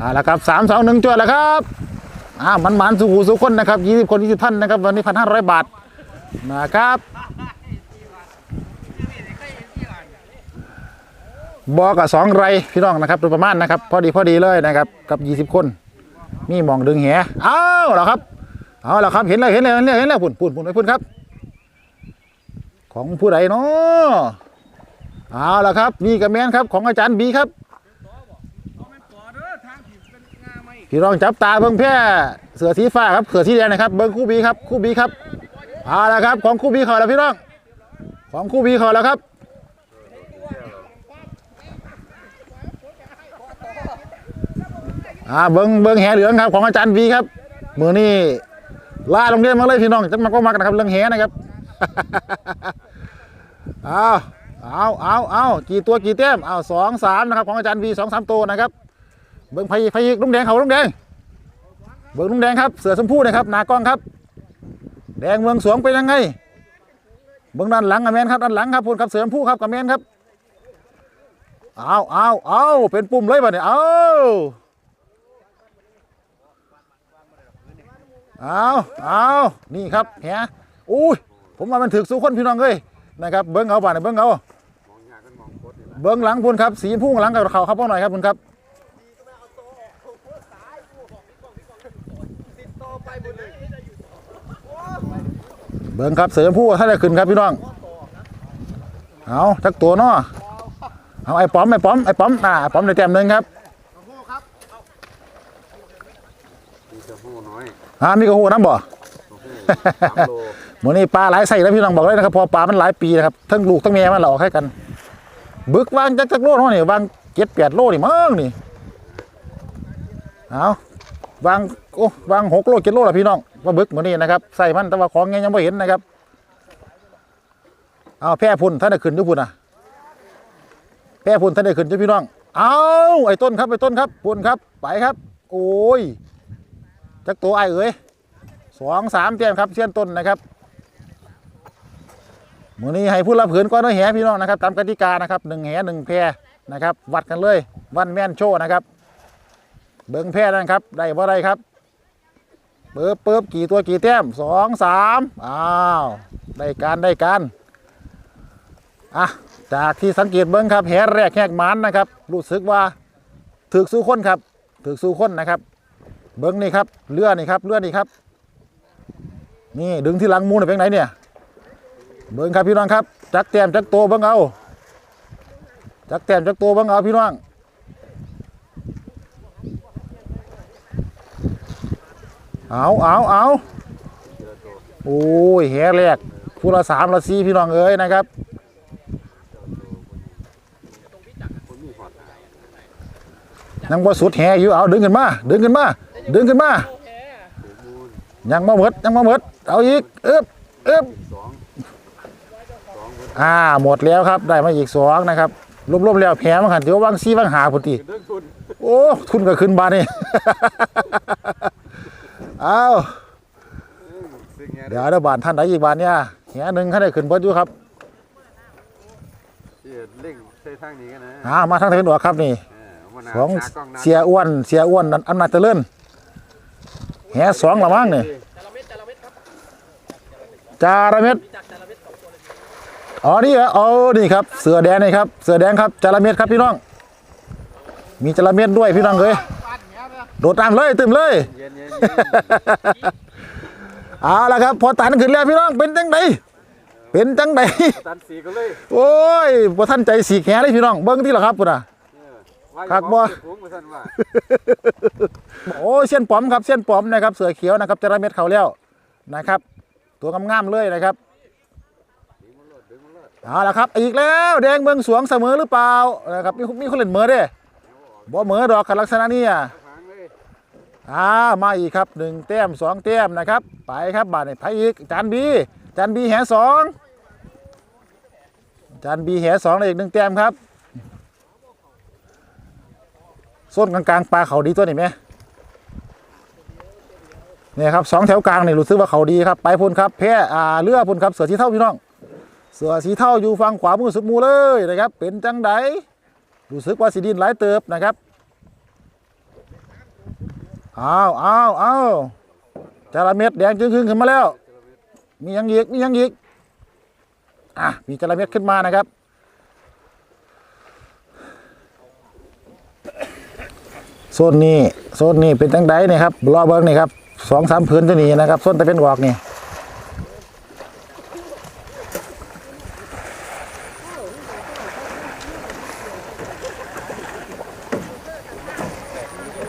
อ่าล้วครับสามสองหนึ่งจวดแล้วครับอ่ามันหมานสุขุสุขคนนะครับยี่สิบคนยี่สิบท่านนะครับวันนี้พันห้าร้อยบาทนะครับบอกกับสองไรพี่น้องนะครับโดยประมาณนะครับ พอดีพอดีเลยนะครับกับยี่สิบคนมีมองดึงแหเอาล้วครับเอาล้วครับเห็นแล้วเห็นแล้วเห็นแล้วเห็นแล้วปุ่นปุ่นปุ่นไปปุ่นครับ ของผู้ใดเนาะเอาล้วครับนี่กระแมนครับของอาจารย์บีครับ พี่น้องจับตาเบิ้งแพร่เสือสีฟ้าครับเสือสีแดงนะครับเบิ้งคู่บีครับคู่บีครับเอาละครับของคู่บีเขาแล้วพี่น้อง ของคู่บีเขาแล้วครับอ่าเบิ้งเบิ้งแหเหลืองครับของอาจารย์บีครับมือนี่ล่าโรงเรียนมาเลยพี่น้องจะมาก็มักนะครับเรื่องแหนะครับเอาเอาเอาเอากี่ตัวกี่แต้มเอาสองสามนะครับของอาจารย์บีสองสามตัวนะครับ เบิ้งไฟไฟลุงแดงเขาลุงแดง เบิ้งลุงแดงครับ เสือสมพูนะครับหนากล้องครับ แดงเมืองสวงเป็นยังไง เบิ้งด้านหลังกระแมนครับด้านหลังครับพูดครับเสือสมพูครับกระแมนครับเอาเอาเอาเป็นปุ่มเลยบ่เนี่ยเอาเอาเอานี่ครับแหอุ้ยผมว่ามันถึกสู้คนพี่น้องเลยนะครับเบิ้งเอาบ่าเนี่ยเบิ้งเอาเบิ้งหลังพูนครับสีชมพูหลังกับเขาครับพ่อหน่อยครับคุณครับ เบิ่งครับเสริมผู้ถ้าได้ขึ้นครับพี่น้อง เอาทักตัวเนาะเอาไอ้ป๋อมไอ้ป๋อมไอ้ป๋อมอ่าไอ้อมได้แต้มหนึ่งครับมีเจ้าผู้น้อยอ่ามีกระหูน้ำบ่สามโลหมือนี้ปลาหลายใส่แล้วพี่น้องบอกเลยนะครับพอปลามันหลายปีนะครับทั้งลูกทั้งเมียมันเราออกให้กัน บึกวางจักจักโลเนาะนี่วางเจ็ดแปดโลนี่มั้งนี่เอา วางโอ้วางหกโลเจ็ดโลละพี่น้องว่าบึกเหมือนนี้นะครับใส่มันแต่ว่าของไงยังไม่เห็นนะครับเอาแพร่พุ่นท่านได้ขึ้นด้วยพุ่นอะแพร่พุ่นท่านได้ขึ้นด้วยพี่น้องเอาไอ้ต้นครับไอ้ต้นครับพุ่นครับไปครับ โอ้ยจักตัวไอ้เอ๋ยสองสามเตียมครับเชียนต้นนะครับมือนี้ให้ผู้รับผืนก้อนน้อยแหพี่น้องนะครับตามกติกานะครับหนึ่งแหหนึ่งแพรนะครับ วัดกันเลยวันแม่นโชนะครับ เบิ้งแพรนั่นครับ ได้บ่ได้ครับเปิบเปิบกี่ตัวกี่แต้มสองสามอ้าวได้การได้การอะจากที่สังเกตเบิ้งครับแหแรกแหกมันนะครับรู้สึกว่าถึกสู้คนครับถึกสู้คนนะครับ เบิ้งนี่ครับเลื่อนี่ครับเลื่อนี่ครับนี่ดึงที่หลังมูนเป็นไงเนี่ย เบิ้งครับพี่น้องครับ จักแต้มจักโตเบิ้งเอาจักแต้มจักโตเบิ้งเอาพี่น้อง เอาเอาเอาโอ้ยแหแรกผู้ละสามละสี่พี่น้องเอ้ยนะครับยังบ่สุดแหอยู่เอาดึงขึ้นมา ดึงขึ้นมา ดึงขึ้นมา ยังมาหมดยังมาหมดเอาอีกเอ๊บเอ๊บอ่าหมดแล้วครับได้มาอีกสองนะครับรวมๆแล้วแผลมันขันเดี๋ยววางซีวางหาพุ่นทีโอ้ทุนก็ขึ้นบานนี่ อาสิ่งเงี้ยเดี๋ยวเดี๋ยวบานท่านไหนอีกบานเนี่ยแหหนึ่งท่านได้ขึ้นเบิดอยู่ครับที่เล่งใส่ทางนี้กันนะอ่ามาทางทะเลหนวดครับนี่เออมาหนาสองหน้ากล้องหน้าเสียอ้วนเสียอ้วนอำนาจเจริญแหสองละมั้งนี่จาระเม็ดอ๋อนี่เหรออ๋อนี่ครับ เสือแดงนี่ครับ เสือแดงครับจาระเม็ดครับพี่น้อง มีจาระเม็ดด้วยพี่น้องเลย โดดตามเลยตึมเลยเย็นเย็นเอาละครับ พอตันขึ้นแล้วพี่น้องเป็นจังไดเป็นจังไดตันสีก็เลยโอ้ยบ่ท่านใจสีแขนเลยพี่น้องเบิ้งที่ละครับพุ่นน่ะเออว่าคักบ่ผมมาสั่นว่าโอ้ยเส้นปอมครับเส้นปอมนะครับเสือเขียวนะครับจระเม็ดเขาแล้วนะครับ ตัวงามๆเลยนะครับเอาละครับอีกแล้วแดงเมืองสวงเสมอหรือเปล่านะครับมีมีคนเล่นเหมอเด้บ่เหมอดอกขันลักษณะนี้อะหางเลย อ่ามาอีกครับหนึ่งแต้มสองแต้มนะครับ ไปครับบาทนี่ไปอีกจานบีจานบีแหสองจานบีแหสองอีกหนึ่งแต้มครับส้นกลางๆปลาเขาดีตัวนี้ไหมเนี่ยครับสองแถวกลางนี่รู้สึกว่าเขาดีครับไปพุ่นครับแพ้อ่าเรือพุ่นครับเสือสีเท่าพี่น้อง เสือสีเท่าอยู่ฝั่งขวามือสุดมูเลยนะครับ เป็นจังไดรู้สึกว่าสีดินหลายเติบนะครับ อ้าวอ้าวอ้าวจระเม็ดแดงจึงขึ้นขึ้นมาแล้ว มียังอีกมียังอีกอะมีจระเม็ดขึ้นมานะครับ โซนนี้โซนนี้เป็นตั้งไดนี่ครับรอเบิ้งนี่ครับสองสามพื้นตัวนี้นะครับโซนตะเป็นหอกนี่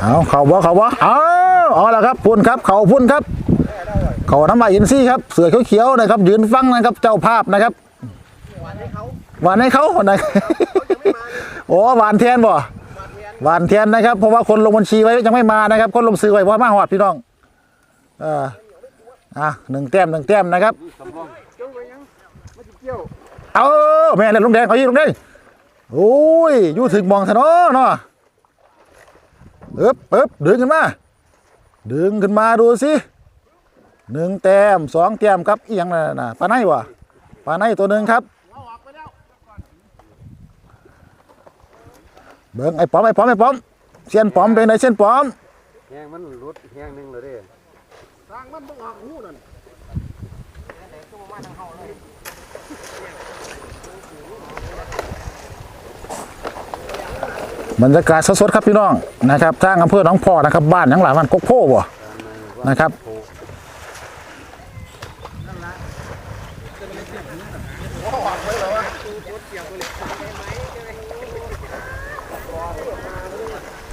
เอาเขาบ่เขาบ่เอาเอาละครับพุ่นครับ เขาพุ่นครับ เขาน้ำมาอินซี่ครับ เสือเขียวๆนะครับ ยืนฟังนะครับ เจ้าภาพนะครับหวานให้เขาหวานให้เขานโอ้หวานแทนบ่หวานเทียนนะครับ เพราะว่าคนลงบัญชีไว้ยังไม่มานะครับ คนลงซื้อไว้เพราะมาหอดพี่น้องเอออะหนึ่งแต้มหนึ่งแต้มนะครับ เอาแม่เล่นลุงแดงเขายิงลุงแดงโอ้ยอยู่ถึงมองซะเนาะเนาะ เอ๊บเอ๊บดึงขึ้นมา ดึงขึ้นมาดูสิหนึ่งแต้มสองแต้มครับอีหยังน่ะน่ะปลาไนวะปลาไนตัวหนึ่งครับ เบิ้งไอ้ป๋อมไอ้ป๋อมไอ้ป๋อมเสียนป๋อมเป็นไงเสียนป๋อมแห้งมันรุดแห้งหนึงเลยเด้ บรรยากาศสดๆครับพี่น้องนะครับทางอำเภอหนองพอนะครับ บ้านหยังหลายบ้านกกโพบ่นะครับ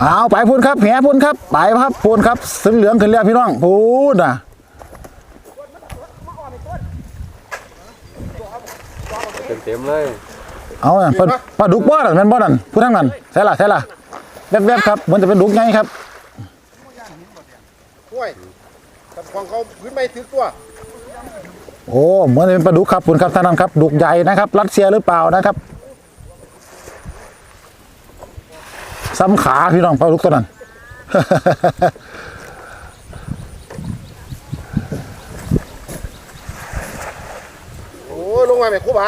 เอาไปพูนครับแหพูนครับไปครับพูนครับสึงเหลืองขึ้นแล้วพี่น้องพูนนะเต็มๆเลย เอาน่ะปลาปลาดุกบ่นั่นแม่นบ่นั่นผู้ทั้งนั้นใช่ล่ะใช่ล่ะแวบๆครับเหมือนจะเป็นดุกไงครับห้วยกับของเขาพื้นไม่ถือตัว โอ้เหมือนจะเป็นปลาดุกครับคุณครับท่านนั้นครับดุกใหญ่นะครับ รัสเซียหรือเปล่านะครับซ้ำขาพี่น้องปลาดุกตัวนั้นโอ้ยลงมาแม่ครูบา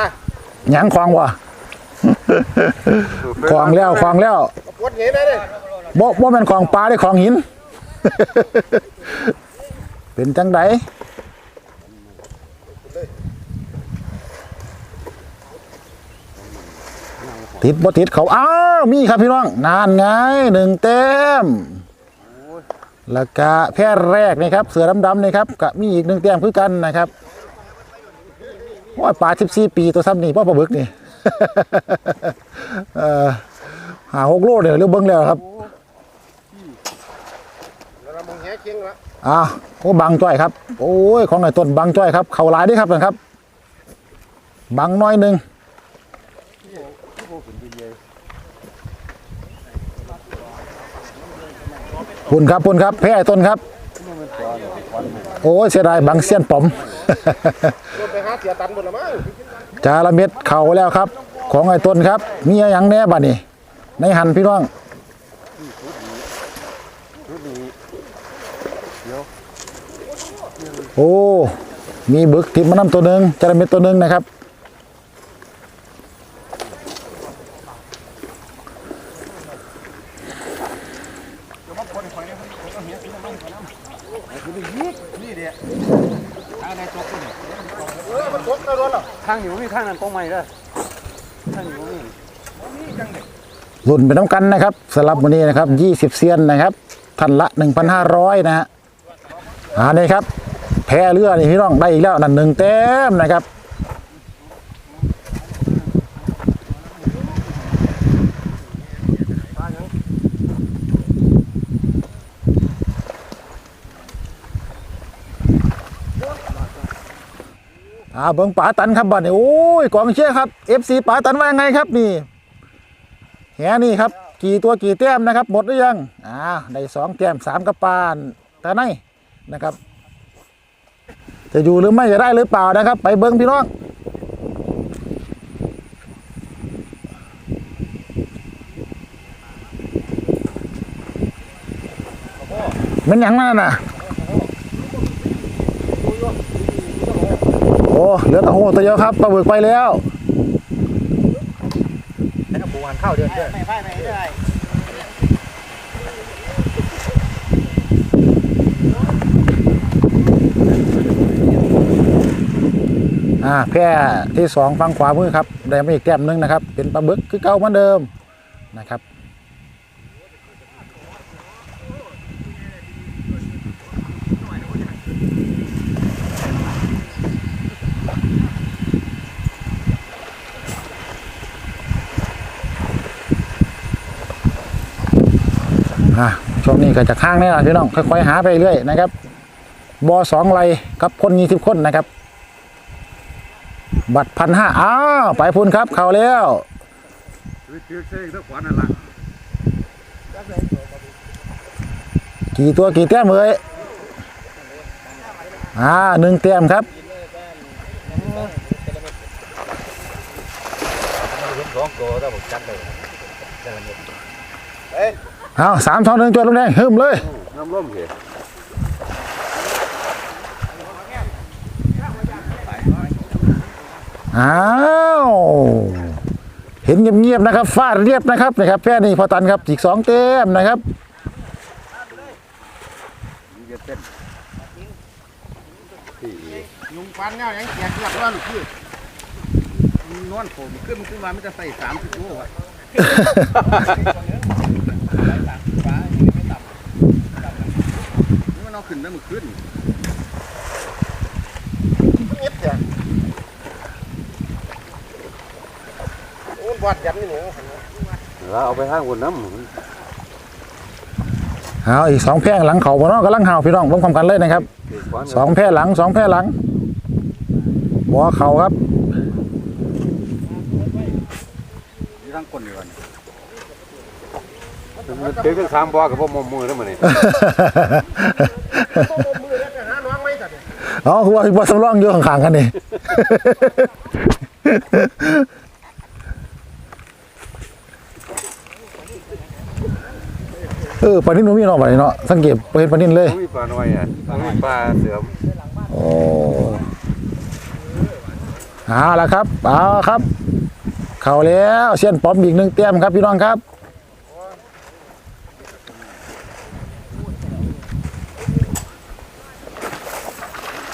หยังควางวะ ควางแล้วควางแล้วปวดเหงยได้เลยบ่บ่แม่นควางปลาได้ควางหิน เป็นจังไดติดบ่ติดเขาอ้าวมีครับพี่น้องนานไงหนึ่งเต็มแล้วก็แพร่แรกนี่ครับ เสือดำๆนี่ครับก็มีอีกหนึ่งแต้มคือกันนะครับว่าปลา14ปีตัวซ้ำนี่พ่อปลาบึกนี่เออ หาหกโลเนี่ยวเรื่องเบิ้งแล้วครับเรามองแหเคียงละอ่าโอ้บังจ้อยครับ โอ้ยของไหนต้นบังจ้อยครับ เขาหลายด้วยครับนะครับ บังน้อยหนึ่งปุ่นครับปุ่นครับ แพ้ต้นครับ โอ้ยเสียดายบังเสี้ยนป๋อมไปหาเสียตันหมดละมั้ง จาระเม็ดเข่าแล้วครับ ของไอ้ต้นครับ มีอะไรย่างแน่บ้านี่ในหันพี่น้องโอ้ มีบึกทิพมานำตัวหนึ่งจาระเม็ดตัวหนึ่งนะครับ เออมันตกแล้วโดนหรอ ทางอยู่มีทางนั้นตรงใหม่เด้อทางอยู่มีรุ่นเป็นน้ำกันนะครับสลับวันนี้นะครับ20เซียนนะครับท่านละ1,500นะฮะอ่านี่ครับ แพ้เรือนี่พี่น้องได้อีกแล้วนั่นหนึ่งเต็มนะครับ อ่าเบิ้งป๋าตันครับบัดนี้โอ้ยกองเชียร์ครับ FC ป๋าตันว่ายังไงครับนี่แหนี่ครับ กี่ตัวกี่แต้มนะครับ หมดหรือยังอ่าได้สองแต้มสามกระปานตาในนะครับ จะอยู่หรือไม่จะได้หรือเปล่านะครับ ไปเบิ้งพี่น้องมันยังนั่นน่ะ อ้เหลือตะโหตัวเดียวครับปลาบึกไปแล้วแล้วก็ปูหันเข้าเดินด้วยไม่ไม่ไม่ได้อ่าแพร่ที่สองฝั่งขวามือครับได้มาอีกแก้มนึงนะครับ เป็นปลาบึกคือเก่าเหมือนเดิมนะครับ อ่าช่วงนี้ก็จะข้างนี่แหละพี่น้องค่อยๆหาไปเรื่อยนะครับบอสองไรกับคนยี่สิบคนนะครับ บัตรพันห้าอ้าวไปพุ่นครับ เข้าแล้วกี่ตัวกี่แต้มเอ่ยอ่าหนึ่งแต้มครับสองตัวถ้าผมจัดเลย เอาสามสองหนึ่งจวดลงแดงหึมเลยน้ำร่มเหรออ้าวเห็นเงียบๆนะครับฟาดเรียบนะครับนะครับแพ้นี่พอตันครับอีกสองแต้มนะครับมีเยอะเต้นที่ยุงฟันเนี่ยยังเกียกเกียกนั่นคือนอนผมขึ้นมันขึ้นมาไม่จะใส่สามสิบโลอะนี่ มันเอาขึ้นได้มันขึ้นเงียบจ้ะโอ้ยบอดยันนี่หนูแล้วเอาไปห้างคนน้ำเอาอีกสองแพร่หลังเขาบ่เนาะกำลังห่าพี่น้องร่วมความกันเลยนะครับสองแพร่หลังสองแพร่หลังบัวเขาครับที่ทั้งคนอยู่กั นมันเกิดขึ้นสามบอกับพวกมอมือแล้วมันนี่มือแล้วไปหาน้องไม่จัดอ๋อคือว่าบัวสำรองอยู่ข้างๆกันนี่เออปลานิ่นมันมีเนาะปลานิ่นเนาะสังเกตเห็นปลานิ่นเลยมีปลาหน่อยอะมีปลาเสือมโอ้เอาละครับเอาครับ เข้าแล้วเส้นป้อมอีกหนึ่งเต็มครับพี่น้องครับ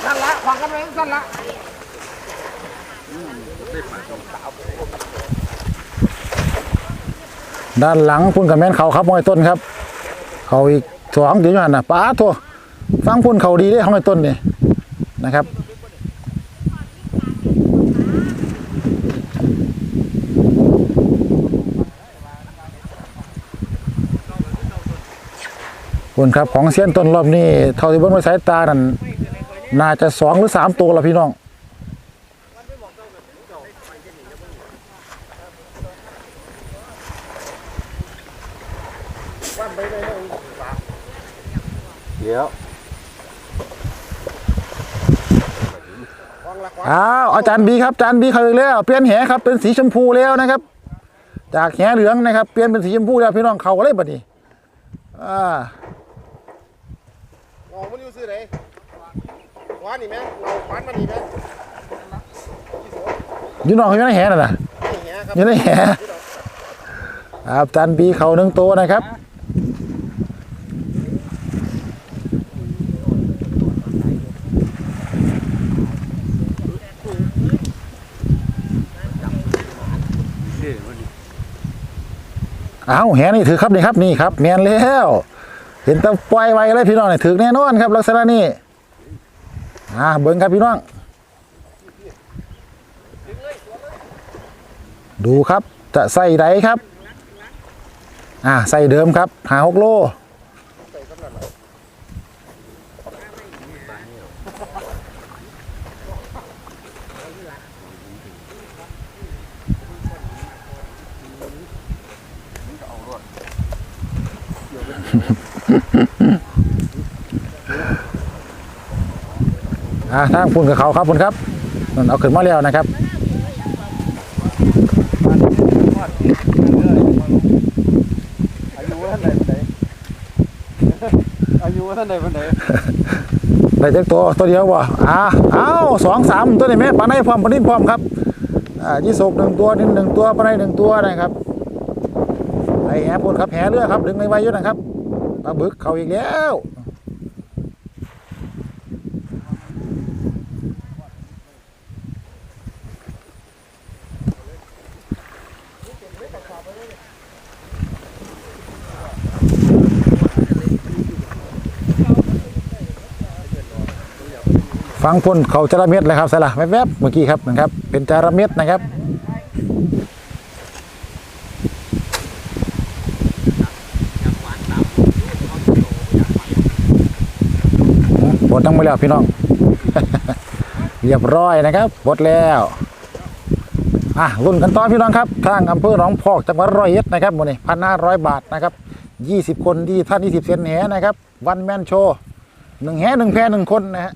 นั่นละขวางกั นไว้นั่นละด้านหลังพุ่นกับแม่นเขาครับมอยต้นครับ เขาอีกสองถึงหันนะป้าทัวฟังพุ่นเขาดีได้ของไอ้ต้นนี่นะครับพุ่นครับของเสี้ยนต้นรอบนี้เท่าที่เบิ้งไว้สายตานั่น น่าจะสองหรือสามตัวละพี่น้อง เดี๋ยวขวางละขวางอ้าวอาจารย์บีครับอาจารย์บีเขาอีกแล้วเปลี่ยนแหครับเป็นสีชมพูแล้วนะครับ จากแหเหลืองนะครับ เปลี่ยนเป็นสีชมพูแล้วพี่น้องเขาก็เลยบัดนี้อ่าเงามันอยู่ซื้อไหนข วานนี่แม่เงาขวานมันนี่แม่อยู่น้องเขาอยู่ในแหน่ะนะนี่แหครับอยู่ในแหครับอาจารย์บีเขาหนึ่งตัวนะครับนี่มันนี่อ้าวแหนี่ถือครับนี่ครับนี่ครับแมนแล้ว เห็นแตะปล่อยไว้เลยพี่น้องนี่ถือแน่นอนครับ ลักษณะนี้ อ่าเบิ้งครับพี่น้อง ดูครับจะใส่ไดครับ อ่าใส่เดิมครับหาหกโลอ ทางพุ่นกับเขาครับพุ่นครับนั่นเอาขึ้นมาแล้วนะครับอายุท่านใดปานใดอายุท่านใดปานใดได้จักตัวตัวเดียวบ่อ่าอ้าวสองสามตัวนี่แม่ปลาในพร้อมปลานิ่นพร้อมครับอ่ายี่สกหนึ่งตัวนิ่นหนึ่งตัวปลาในหนึ่งตัวนะครับไอ้แหพุ่นครับแหเรือครับดึงในไว้อยุ่นะครับปลาบึกเขาอีกแล้ว ฟังพ่นเขาจาระเม็ดเลยครับสละแวบๆเมื่อกี้ครับนะครับ เป็นจาระเม็ดนะครับบดตั้งไปแล้วพี่น้องเรียบร้อยนะครับบดแล้วอะรุ่นกันต่อพี่น้องครับทางอำเภอหนองพอกจังหวัดร้อยเอ็ดนะครับวันนี้พันห้าร้อยบาทนะครับยี่สิบคนที่ท่านยี่สิบเซนแหนะครับ วันแมนโชว์หนึ่งแหหนึ่งแพรหนึ่งคนนะฮะ